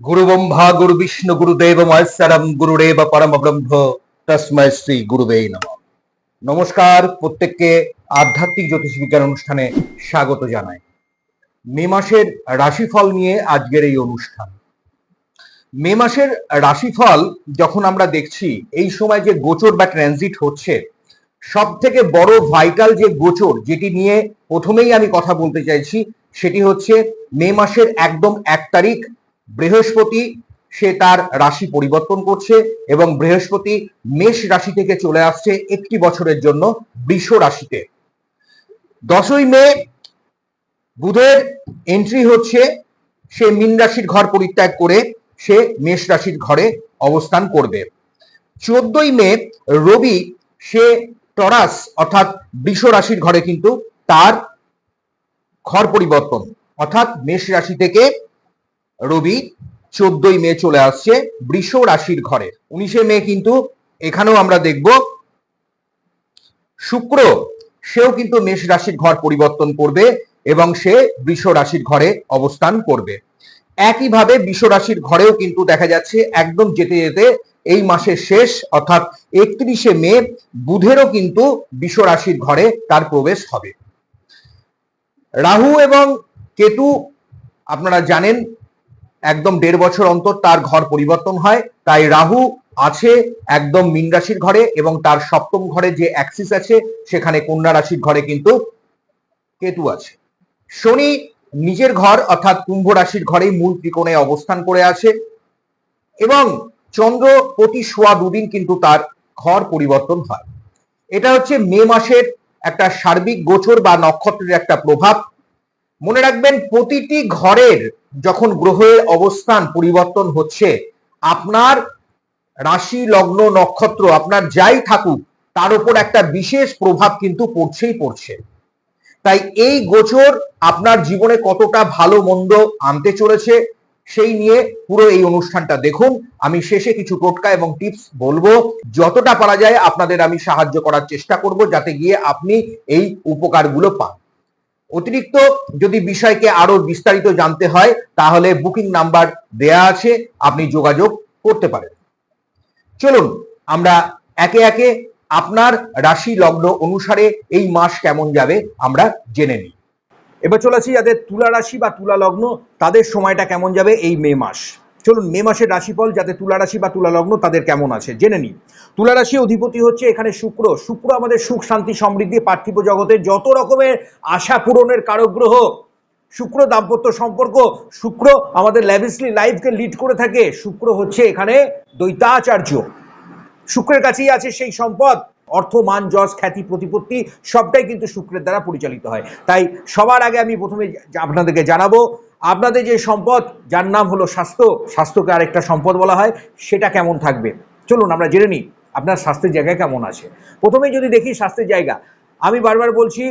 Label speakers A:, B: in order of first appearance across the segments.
A: গুরু ব্রহ্মা গুরু বিষ্ণু গুরুদেব মহেশ্বরম গুরুদেব পরম ব্রহ্ম তসময় শ্রী গুরুবে নম নমস্কার প্রত্যেককে আধ্যাত্মিক জ্যোতিষ বিজ্ঞান অনুষ্ঠানে স্বাগত জানাই। মে মাসের রাশিফল নিয়ে আজকের এই অনুষ্ঠান। মে মাসের রাশিফল যখন আমরা দেখছি, এই সময় যে গোচর বা ট্রানজিট হচ্ছে সব থেকে বড় ভাইটাল যে গোচর, যেটি নিয়ে প্রথমেই আমি কথা বলতে চাইছি, সেটি হচ্ছে মে মাসের একদম এক তারিখ বৃহস্পতি সে তার রাশি পরিবর্তন করছে এবং বৃহস্পতি মেষ রাশি থেকে চলে আসছে একটি বছরের জন্য বৃষ রাশিতে। দশই মে বুধের এন্ট্রি হচ্ছে, সে মীন রাশির ঘর পরিত্যাগ করে সে মেষ রাশির ঘরে অবস্থান করবে। চোদ্দই মে রবি সে টরাস অর্থাৎ বৃষ রাশির ঘরে কিন্তু তার ঘর পরিবর্তন অর্থাৎ মেষ রাশি থেকে রবি চোদ্দই মে চলে আসছে বৃষ রাশির ঘরে। উনিশে মে কিন্তু এখানেও আমরা দেখব শুক্র, সেও কিন্তু মেষ রাশির ঘর পরিবর্তন করবে এবং সে বৃষ রাশির ঘরে অবস্থান করবে। একইভাবে বৃষ রাশির ঘরেও কিন্তু দেখা যাচ্ছে একদম যেতে যেতে এই মাসের শেষ অর্থাৎ একত্রিশে মে বুধেরও কিন্তু বৃষ রাশির ঘরে তার প্রবেশ হবে। রাহু এবং কেতু আপনারা জানেন একদম দেড় বছর অন্তর তার ঘর পরিবর্তন হয়। তাই রাহু আছে একদম মীন রাশির ঘরে এবং তার সপ্তম ঘরে যে অ্যাক্সিস আছে, সেখানে কন্যা রাশির ঘরে কিন্তু কেতু আছে। শনি নিজের ঘর অর্থাৎ কুম্ভ রাশির ঘরেই মূল ত্রিকোণে অবস্থান করে আছে এবং চন্দ্র প্রতি সোয়া দুদিন কিন্তু তার ঘর পরিবর্তন হয়। এটা হচ্ছে মে মাসের একটা সার্বিক গোচর বা নক্ষত্রের একটা প্রভাব। মনে রাখবেন প্রতিটি ঘরের যখন গ্রহের অবস্থান পরিবর্তন হচ্ছে, আপনার রাশি, লগ্ন, নক্ষত্র, আপনার যাই থাকুক, তার উপর একটা বিশেষ প্রভাব কিন্তু পড়ছেই পড়ছে। তাই এই গোচর আপনার জীবনে কতটা ভালো মন্দ আনতে চলেছে, সেই নিয়ে পুরো এই অনুষ্ঠানটা দেখুন। আমি শেষে কিছু টোটকা এবং টিপস বলব। যতটা পারা যায় আপনাদের আমি সাহায্য করার চেষ্টা করব, যাতে গিয়ে আপনি এই উপকারগুলো পান। অতিরিক্ত যদি বিষয়কে আরও বিস্তারিত জানতে হয়, তাহলে বুকিং নাম্বার দেয়া আছে, আপনি যোগাযোগ করতে পারেন। চলুন, আমরা একে একে আপনার রাশি লগ্ন অনুসারে এই মাস কেমন যাবে আমরা জেনে নিই। এবার চলে চলেছি যাদের তুলা রাশি বা তুলা লগ্ন, তাদের সময়টা কেমন যাবে এই মে মাস? চলুন, মে মাসের রাশিফল, যাতে তুলা রাশি বা তুলা লগ্ন তাদের কেমন আছে, জেনে নিই। তুলা রাশি অধিপতি হচ্ছে এখানে শুক্র। শুক্র আমাদের সুখ, শান্তি, সমৃদ্ধি, পার্থিব জগতের যত রকমের আশা পূরণের কারক গ্রহ, শুক্র দাম্পত্য সম্পর্ক, শুক্র আমাদের ল্যাভিসলি লাইফকে লিড করে থাকে, শুক্র হচ্ছে এখানে দ্বৈতাচার্য। শুক্রের কাছেই আছে সেই সম্পদ, অর্থ, মান, যশ, খ্যাতি, প্রতিপত্তি, সবটাই কিন্তু শুক্রের দ্বারা পরিচালিত হয়। তাই সবার আগে আমি প্রথমে আপনাদেরকে জানাব আপনাদের যে সম্পদ, যার নাম হলো স্বাস্থ্য, স্বাস্থ্যকে আরেকটা সম্পদ বলা হয়, সেটা কেমন থাকবে? চলুন, আমরা জেনে নিই আপনার স্বাস্থ্যের জায়গায় কেমন আছে। প্রথমেই যদি দেখি স্বাস্থ্যের জায়গা, আমি বারবার বলছি,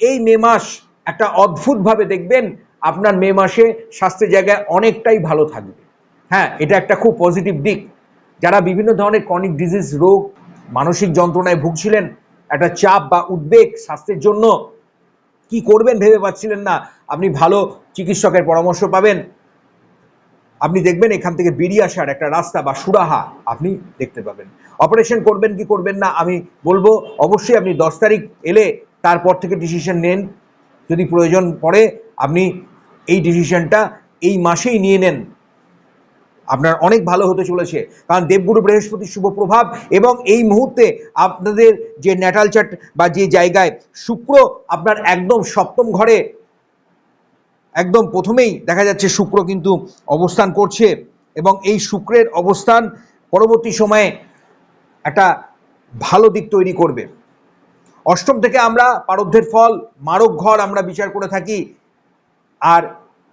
A: এই মে মাস একটা অদ্ভুতভাবে দেখবেন, আপনার মে মাসে স্বাস্থ্যের জায়গায় অনেকটাই ভালো থাকবে। হ্যাঁ এটা একটা খুব পজিটিভ দিক। যারা বিভিন্ন ধরনের ক্রনিক ডিজিজ রোগ, মানসিক যন্ত্রণায় ভুগছিলেন, একটা চাপ বা উদ্বেগ স্বাস্থ্যের জন্য কি করবেন ভেবে পাচ্ছিলেন না। আপনি ভালো চিকিৎসকের পরামর্শ পাবেন। আপনি দেখবেন এখান থেকে বেরিয়ে আসার একটা রাস্তা বা সুরাহা আপনি দেখতে পাবেন। অপারেশন করবেন কি করবেন না, আমি বলব অবশ্যই আপনি দশ তারিখ এলে তারপর থেকে ডিসিশন নেন। যদি প্রয়োজন পড়ে, আপনি এই ডিসিশনটা এই মাসেই নিয়ে নেন। আপনার অনেক ভালো হতে চলেছে। কারণ দেবগুরু বৃহস্পতির শুভ প্রভাব এবং এই মুহূর্তে আপনাদের যে ন্যাটাল চার্ট বা যে জায়গায় শুক্র আপনার একদম সপ্তম ঘরে, একদম প্রথমেই দেখা যাচ্ছে শুক্র কিন্তু অবস্থান করছে এবং এই শুক্রের অবস্থান পরবর্তী সময়ে একটা ভালো দিক তৈরি করবে। অষ্টম থেকে আমরা পারব্ধের ফল, মারক ঘর আমরা বিচার করে থাকি। আর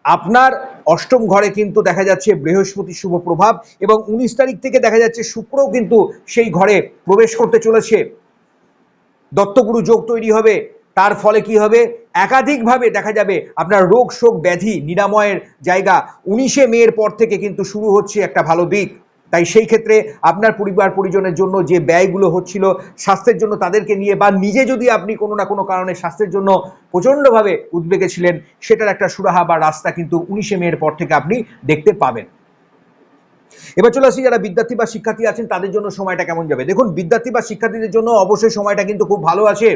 A: আপনার অষ্টম ঘরে কিন্তু দেখা যাচ্ছে বৃহস্পতি শুভ প্রভাব এবং উনিশ তারিখ থেকে দেখা যাচ্ছে শুক্রও কিন্তু সেই ঘরে প্রবেশ করতে চলেছে। দত্তগুরু যোগ তৈরি হবে, তার ফলে কি হবে? একাধিকভাবে দেখা যাবে আপনার রোগ, শোক, ব্যাধি, নিরাময়ের জায়গা উনিশে মেয়ের পর থেকে কিন্তু শুরু হচ্ছে একটা ভালো দিক। তাই সেই ক্ষেত্রে আপনার পরিবার, পরিজনের জন্য যে ব্যয়গুলো হচ্ছিল স্বাস্থ্যের জন্য তাদেরকে নিয়ে বা নিজে যদি আপনি কোনো না কোনো কারণে স্বাস্থ্যের জন্য প্রচণ্ডভাবে উদ্বেগে ছিলেন, সেটার একটা সুরাহা বা রাস্তা কিন্তু উনিশে মেয়ের পর থেকে আপনি দেখতে পাবেন। এবার চলে আসি যারা বিদ্যার্থী বা শিক্ষার্থী আছেন, তাদের জন্য সময়টা কেমন যাবে? দেখুন, বিদ্যার্থী বা শিক্ষার্থীদের জন্য অবশ্যই সময়টা কিন্তু খুব ভালো আছে।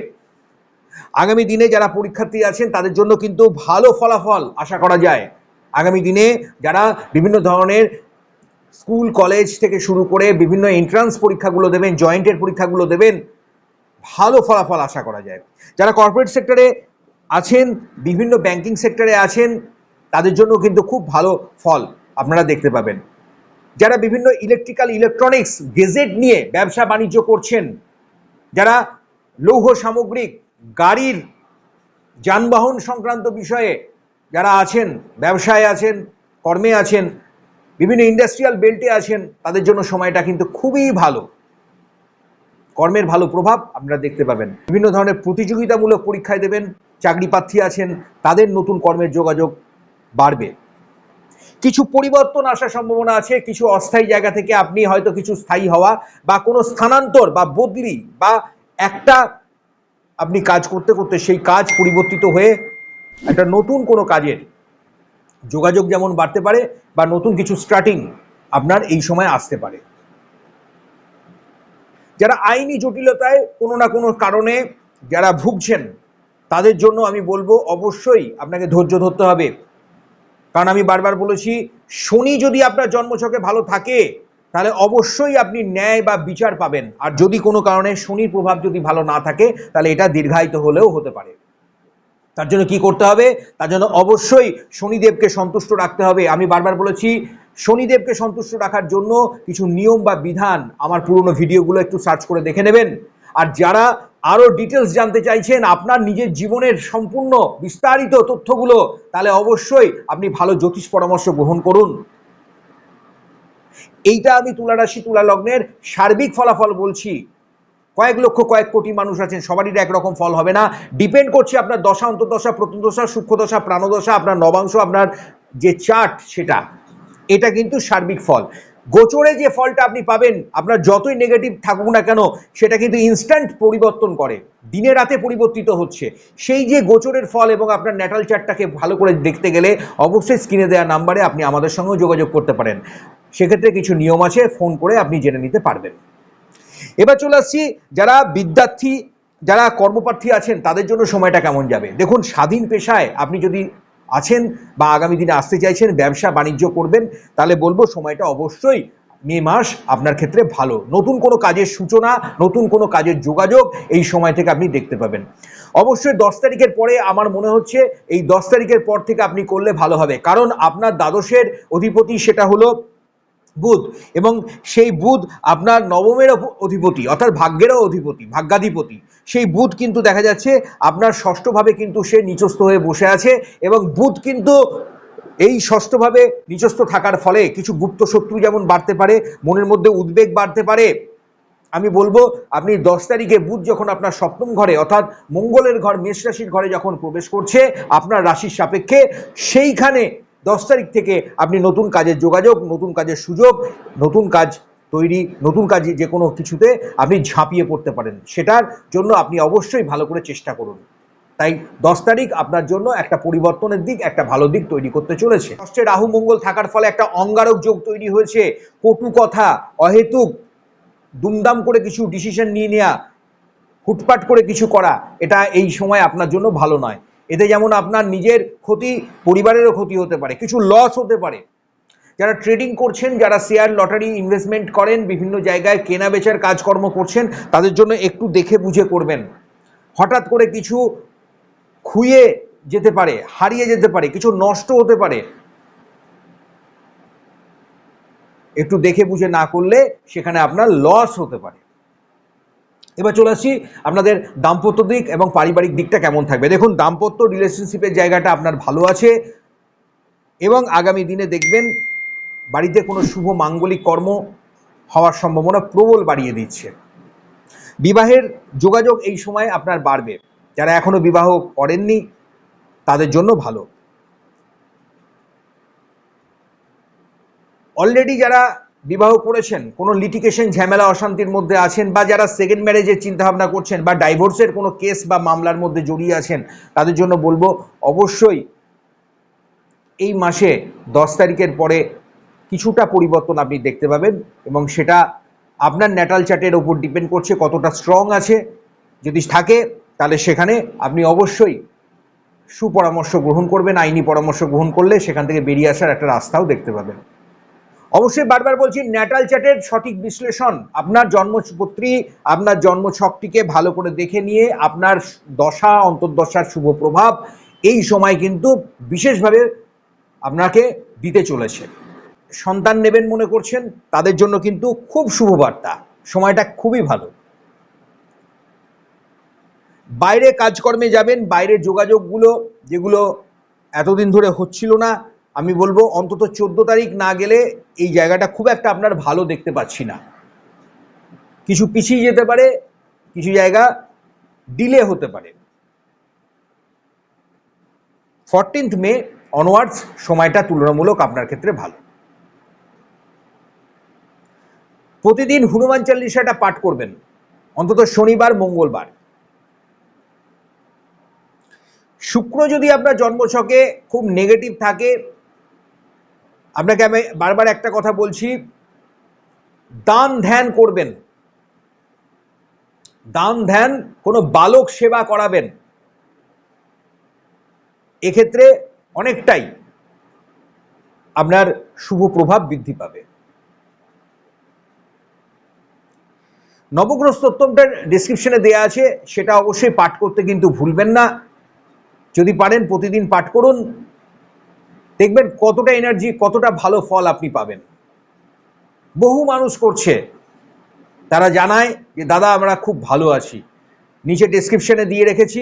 A: আগামী দিনে যারা পরীক্ষার্থী আছেন, তাদের জন্য কিন্তু ভালো ফলাফল আশা করা যায়। আগামী দিনে যারা বিভিন্ন ধরনের স্কুল, কলেজ থেকে শুরু করে বিভিন্ন এন্ট্রান্স পরীক্ষাগুলো দেবেন জয়েন্টের পরীক্ষাগুলো দেবেন, ভালো ফলাফল আশা করা যায়। যারা কর্পোরেট সেক্টরে আছেন, বিভিন্ন ব্যাংকিং সেক্টরে আছেন, তাদের জন্য কিন্তু খুব ভালো ফল আপনারা দেখতে পাবেন। যারা বিভিন্ন ইলেকট্রিক্যাল ইলেকট্রনিক্স গেজেট নিয়ে ব্যবসা বাণিজ্য করছেন, যারা লৌহ সামগ্রিক, গাড়ির, যানবাহন সংক্রান্ত বিষয়ে যারা আছেন, ব্যবসায় আছেন, কর্মে আছেন বিভিন্ন ইন্ডাস্ট্রিয়াল বেল্টে আছেন, তাদের জন্য সময়টা কিন্তু খুবই ভালো। কর্মের ভালো প্রভাব আপনারা দেখতে পাবেন। বিভিন্ন ধরনের প্রতিযোগিতামূলক পরীক্ষায় দেবেন, চাকরি প্রার্থী আছেন, তাদের নতুন কর্মের যোগাযোগ বাড়বে। কিছু পরিবর্তন আসার সম্ভাবনা আছে, কিছু অস্থায়ী জায়গা থেকে আপনি হয়তো কিছু স্থায়ী হওয়া বা কোনো স্থানান্তর বা বদলি বা একটা আপনি কাজ করতে করতে সেই কাজ পরিবর্তিত হয়ে একটা নতুন কোনো কাজের যোগাযোগ যেমন বাড়তে পারে বা নতুন কিছু স্টার্টিং আপনার এই সময় আসতে পারে। যারা আইনি জটিলতায় কোনো না কোনো কারণে যারা ভুগছেন, তাদের জন্য আমি বলব অবশ্যই আপনাকে ধৈর্য ধরতে হবে। কারণ আমি বারবার বলেছি, শনি যদি আপনার জন্মছকে ভালো থাকে, তাহলে অবশ্যই আপনি ন্যায় বা বিচার পাবেন। আর যদি কোনো কারণে শনির প্রভাব যদি ভালো না থাকে, তাহলে এটা দীর্ঘায়িত হলেও হতে পারে। তার জন্য কি করতে হবে? তার জন্য অবশ্যই শনিদেবকে সন্তুষ্ট রাখতে হবে। আমি বারবার বলেছি, শনিদেবকে সন্তুষ্ট রাখার জন্য কিছু নিয়ম বা বিধান আমার পুরনো ভিডিওগুলো একটু সার্চ করে দেখে নেবেন। আর যারা আরও ডিটেলস জানতে চাইছেন আপনার নিজের জীবনের সম্পূর্ণ বিস্তারিত তথ্যগুলো, তাহলে অবশ্যই আপনি ভালো জ্যোতিষ পরামর্শ গ্রহণ করুন। এইটা আমি তুলা রাশি তুলা লগ্নের সার্বিক ফলাফল বলছি। কয়েক লক্ষ, কয়েক কোটি মানুষ আছেন, সবারই একরকম ফল হবে না। ডিপেন্ড করছে আপনার দশা, অন্তর্দশা প্রত্যদশা সূক্ষ্মদশা, প্রাণদশা, আপনার নবাংশ, আপনার যে চার্ট সেটা। এটা কিন্তু সার্বিক ফল। গোচরে যে ফলটা আপনি পাবেন, আপনার যতই নেগেটিভ থাকুক না কেন, সেটা কিন্তু ইনস্ট্যান্ট পরিবর্তন করে। দিনে রাতে পরিবর্তিত হচ্ছে। সেই যে গোচরের ফল এবং আপনার ন্যাটাল চার্টটাকে ভালো করে দেখতে গেলে, অবশ্যই স্ক্রিনে দেওয়া নাম্বারে আপনি আমাদের সঙ্গেও যোগাযোগ করতে পারেন। সেক্ষেত্রে কিছু নিয়ম আছে ফোন করে আপনি জেনে নিতে পারবেন। এবার চলে আসছি যারা বিদ্যার্থী, যারা কর্মপ্রার্থী আছেন, তাদের জন্য সময়টা কেমন যাবে? দেখুন, স্বাধীন পেশায় আপনি যদি আছেন বা আগামী দিনে আসতে চাইছেন, ব্যবসা, বাণিজ্য করবেন, তাহলে বলব সময়টা অবশ্যই মে মাস আপনার ক্ষেত্রে ভালো। নতুন কোনো কাজের সূচনা, নতুন কোনো কাজের যোগাযোগ, এই সময় থেকে আপনি দেখতে পাবেন। অবশ্যই দশ তারিখের পরে আমার মনে হচ্ছে এই দশ তারিখের পর থেকে আপনি করলে ভালো হবে। কারণ আপনার দ্বাদশের অধিপতি সেটা হলো বুধ এবং সেই বুধ আপনার নবমের অধিপতি, অর্থাৎ ভাগ্যেরও অধিপতি, ভাগ্যাধিপতি। সেই বুধ কিন্তু দেখা যাচ্ছে আপনার ষষ্ঠভাবে কিন্তু সে নিচস্থ হয়ে বসে আছে এবং বুধ কিন্তু এই ষষ্ঠভাবে নিচস্থ থাকার ফলে কিছু গুপ্ত শত্রু যেমন বাড়তে পারে, মনের মধ্যে উদ্বেগ বাড়তে পারে। আমি বলব, আপনি দশ তারিখে বুধ যখন আপনার সপ্তম ঘরে, অর্থাৎ মঙ্গলের ঘর, মেষ রাশির ঘরে যখন প্রবেশ করছে, আপনার রাশির সাপেক্ষে সেইখানে দশ তারিখ থেকে আপনি নতুন কাজের যোগাযোগ, নতুন কাজের সুযোগ, নতুন কাজ তৈরি, নতুন কাজে যে কোনো কিছুতে আপনি ঝাঁপিয়ে পড়তে পারেন। সেটার জন্য আপনি অবশ্যই ভালো করে চেষ্টা করুন। তাই দশ তারিখ আপনার জন্য একটা পরিবর্তনের দিক, একটা ভালো দিক তৈরি করতে চলেছে। ষষ্ঠে রাহু মঙ্গল থাকার ফলে একটা অঙ্গারক যোগ তৈরি হয়েছে। কটু কথা, অহেতুক, দুমদাম করে কিছু ডিসিশন নিয়ে নেওয়া হুটপাট করে কিছু করা, এটা এই সময় আপনার জন্য ভালো নয়। এতে যেমন আপনার নিজের ক্ষতি, পরিবারেরও ক্ষতি হতে পারে, কিছু লস হতে পারে। যারা ট্রেডিং করছেন, যারা শেয়ার লটারি ইনভেস্টমেন্ট করেন, বিভিন্ন জায়গায় কেনা বেচার কাজকর্ম করছেন, তাদের জন্য একটু দেখে বুঝে করবেন। হঠাৎ করে কিছু খুইয়ে যেতে পারে, হারিয়ে যেতে পারে, কিছু নষ্ট হতে পারে। একটু দেখে বুঝে না করলে সেখানে আপনার লস হতে পারে। এবার চলে আসি আপনাদের দাম্পত্য দিক এবং পারিবারিক দিকটা কেমন থাকবে। দেখুন, দাম্পত্য রিলেশনশিপের জায়গাটা আপনার ভালো আছে এবং আগামী দিনে দেখবেন বাড়িতে কোনো শুভ মাঙ্গলিক কর্ম হওয়ার সম্ভাবনা প্রবল বাড়িয়ে দিচ্ছে। বিবাহের যোগাযোগ এই সময় আপনার বাড়বে। যারা এখনও বিবাহ করেননি, তাদের জন্য ভালো। অলরেডি যারা বিবাহ করেছেন, কোনো লিটিকেশন ঝামেলা অশান্তির মধ্যে আছেন বা যারা সেকেন্ড ম্যারেজের চিন্তাভাবনা করছেন বা ডাইভোর্সের কোনো কেস বা মামলার মধ্যে জড়িয়ে আছেন, তাদের জন্য বলব অবশ্যই এই মাসে দশ তারিখের পরে কিছুটা পরিবর্তন আপনি দেখতে পাবেন এবং সেটা আপনার ন্যাটাল চার্টের ওপর ডিপেন্ড করছে কতটা স্ট্রং আছে। যদি থাকে, তাহলে সেখানে আপনি অবশ্যই সুপরামর্শ গ্রহণ করবেন, আইনি পরামর্শ গ্রহণ করলে সেখান থেকে বেরিয়ে আসার একটা রাস্তাও দেখতে পাবেন। অবশ্যই বারবার বলছি, ন্যাটাল চ্যাটের সঠিক বিশ্লেষণ, আপনার জন্মপত্রী আপনার জন্মছকটিকে ভালো করে দেখে নিয়ে আপনার দশা, অন্তর্দশার শুভ প্রভাব, এই সময় কিন্তু বিশেষভাবে আপনাকে দিতে চলেছে। সন্তান নেবেন মনে করছেন, তাদের জন্য কিন্তু খুব শুভ বার্তা, সময়টা খুবই ভালো। বাইরে কাজকর্মে যাবেন, বাইরের যোগাযোগগুলো, যেগুলো এতদিন ধরে হচ্ছিল না আমি বলব অন্তত চোদ্দ তারিখ না গেলে এই জায়গাটা খুব একটা আপনার ভালো দেখতে পাচ্ছি না। কিছু পিছিয়ে যেতে পারে, কিছু জায়গা ডিলে হতে পারে। ফরটিন্থ মে অনওয়ার্ডস সময়টা তুলনামূলক আপনার ক্ষেত্রে ভালো। প্রতিদিন হনুমান চাল্লিশাটা পাঠ করবেন, অন্তত শনিবার, মঙ্গলবার। শুক্র যদি আপনার জন্মছকে খুব নেগেটিভ থাকে আপনাকে আমি বারবার একটা কথা বলছি, দান ধ্যান করবেন। দান ধ্যান কোনো বালক সেবা করাবেন। এক্ষেত্রে অনেকটাই আপনার শুভ প্রভাব বৃদ্ধি পাবে। নবগ্রহ স্তোত্তমটার ডিসক্রিপশনে দেওয়া আছে, সেটা অবশ্যই পাঠ করতে কিন্তু ভুলবেন না। যদি পারেন প্রতিদিন পাঠ করুন। দেখবেন কতটা এনার্জি কতটা ভালো ফল আপনি পাবেন। বহু মানুষ করছে। তারা জানায় যে, দাদা, আমরা খুব ভালো আছি। নিচে ডেসক্রিপশনে দিয়ে রেখেছি।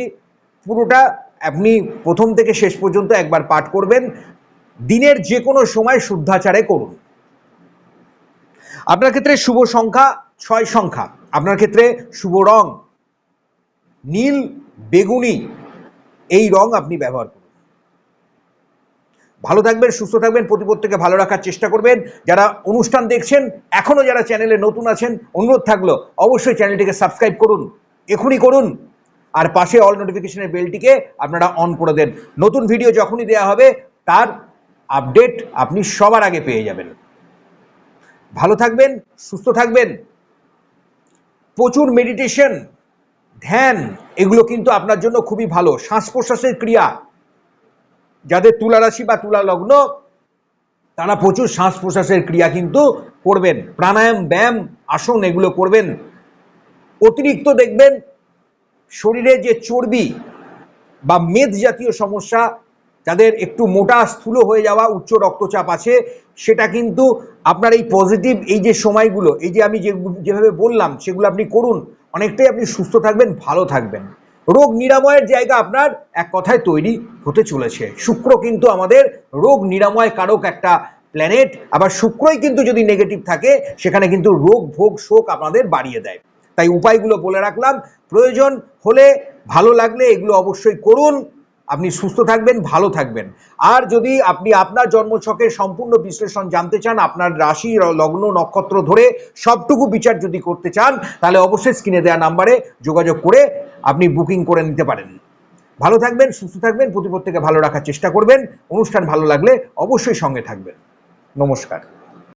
A: পুরোটা আপনি প্রথম থেকে শেষ পর্যন্ত একবার পাঠ করবেন। দিনের যে কোনো সময় শুদ্ধাচারে করুন। আপনার ক্ষেত্রে শুভ সংখ্যা ছয় সংখ্যা। আপনার ক্ষেত্রে শুভ রং, নীল, বেগুনি, এই রং আপনি ব্যবহার করুন। ভালো থাকবেন, সুস্থ থাকবেন প্রতি প্রত্যেকে ভালো রাখার চেষ্টা করবেন। যারা অনুষ্ঠান দেখছেন এখনও যারা চ্যানেলে নতুন আছেন, অনুরোধ থাকল, অবশ্যই চ্যানেলটিকে সাবস্ক্রাইব করুন, এখনই করুন। আর পাশে অল নোটিফিকেশনের বেলটিকে আপনারা অন করে দেন। নতুন ভিডিও যখনই দেওয়া হবে, তার আপডেট আপনি সবার আগে পেয়ে যাবেন। ভালো থাকবেন, সুস্থ থাকবেন। প্রচুর মেডিটেশন ধ্যান, এগুলো কিন্তু আপনার জন্য খুবই ভালো। শ্বাস প্রশ্বাসের ক্রিয়া যাদের তুলা রাশি বা তুলা লগ্ন তারা প্রচুর শ্বাস প্রশ্বাসের ক্রিয়া কিন্তু করবেন। প্রাণায়াম, ব্যায়াম, আসন এগুলো করবেন। অতিরিক্ত দেখবেন শরীরে যে চর্বি বা মেদ জাতীয় সমস্যা, যাদের একটু মোটা স্থূল হয়ে যাওয়া, উচ্চ রক্তচাপ আছে, সেটা কিন্তু আপনার এই পজিটিভ এই যে সময়গুলো, এই যে আমি যে যেভাবে বললাম, সেগুলো আপনি করুন। অনেকটাই আপনি সুস্থ থাকবেন, ভালো থাকবেন। রোগ নিরাময়ের জায়গা আপনার এক কথায় তৈরি হতে চলেছে। শুক্র কিন্তু আমাদের রোগ নিরাময় কারক একটা প্ল্যানেট আবার শুক্রই কিন্তু যদি নেগেটিভ থাকে, সেখানে কিন্তু রোগ, ভোগ, শোক আপনাদের বাড়িয়ে দেয়। তাই উপায়গুলো বলে রাখলাম। প্রয়োজন হলে ভালো লাগলে এগুলো অবশ্যই করুন। আপনি সুস্থ থাকবেন, ভালো থাকবেন। আর যদি আপনি আপনার জন্মছকের সম্পূর্ণ বিশ্লেষণ জানতে চান, আপনার রাশি, লগ্ন, নক্ষত্র ধরে সবটুকু বিচার যদি করতে চান, তাহলে অবশ্যই স্ক্রিনে দেওয়া নাম্বারে যোগাযোগ করে আপনি বুকিং করে নিতে পারেন। ভালো থাকবেন, সুস্থ থাকবেন প্রতিপত্তিকে ভালো রাখার চেষ্টা করবেন। অনুষ্ঠান ভালো লাগলে অবশ্যই সঙ্গে থাকবেন। নমস্কার।